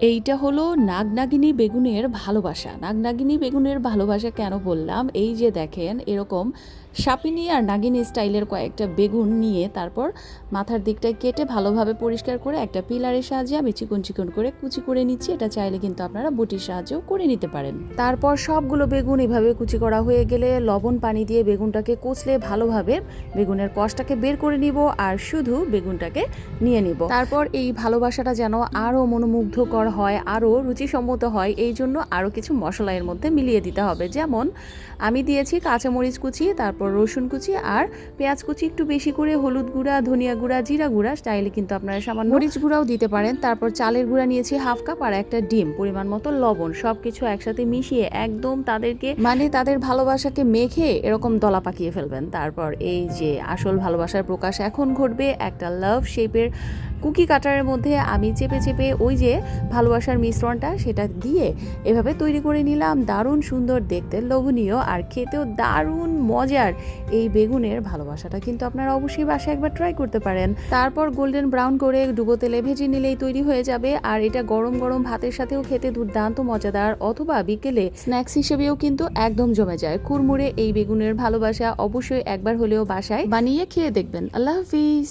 এইটা হলো নাগনাগিনী বেগুনের ভালোবাসা। নাগনাগিনী বেগুনের ভালোবাসা কেন বললাম? এই যে দেখেন এরকম সাপিনি আর নাগিনী স্টাইলের কয়েকটা বেগুন নিয়ে তারপর মাথার দিকটা কেটে ভালোভাবে পরিষ্কার করে একটা পিলারের সাহায্যে আমি চিকন চিকন করে কুচি করে নিচ্ছি। এটা চাইলে কিন্তু আপনারা বুটির সাহায্যেও করে নিতে পারেন। তারপর সবগুলো বেগুন এভাবে কুচি করা হয়ে গেলে লবণ পানি দিয়ে বেগুনটাকে কচলে ভালোভাবে বেগুনের কষটাকে বের করে নিব আর শুধু বেগুনটাকে নিয়ে নিব। তারপর এই ভালোবাসাটা যেন আরও মনোমুগ্ধকর হয় আরও রুচিসম্মত হয় এই জন্য আরও কিছু মশলা এর মধ্যে মিলিয়ে দিতে হবে। যেমন আমি দিয়েছি কাঁচামরিচ কুচি তারপর রসুন কুচি আর পেঁয়াজ কুচি। একটু বেশি করে হলুদ গুঁড়া ধনিয়া গুঁড়া জিরা গুঁড়া স্টাইলে কিন্তু আপনারা সামান্য মরিচ গুঁড়াও দিতে পারেন। তারপর চালের গুঁড়া নিয়েছি হাফ কাপ আর একটা ডিম পরিমাণ মতো লবণ। সব কিছু একসাথে মিশিয়ে একদম তাদেরকে মানে তাদের ভালোবাসাকে মেখে এরকম দলা পাকিয়ে ফেলবেন। তারপর এই যে আসল ভালোবাসার প্রকাশ এখন ঘটবে একটা লাভ শেপের কুকি কাটারের মধ্যে আমি চেপে চেপে ওই যে ভালোবাসার মিশ্রণটা সেটা দিয়ে এভাবে তৈরি করে নিলাম। দারুণ সুন্দর, দেখতে লোভনীয় আর খেতেও দারুণ মজার এই বেগুনের ভালোবাসাটা কিন্তু আপনারা অবশ্যই বাসায় একবার ট্রাই করতে পারেন। তারপর গোল্ডেন ব্রাউন করে ডুবো তেলে ভেজে নিলেই তৈরি হয়ে যাবে আর এটা গরম গরম ভাতের সাথেও খেতে দুর্দান্ত মজাদার অথবা বিকেলে স্ন্যাক্স হিসেবেও কিন্তু একদম জমে যায়। কুরমুরে এই বেগুনের ভালোবাসা অবশ্যই একবার হলেও বাসায় বানিয়ে খেয়ে দেখবেন। আল্লাহ হাফিজ।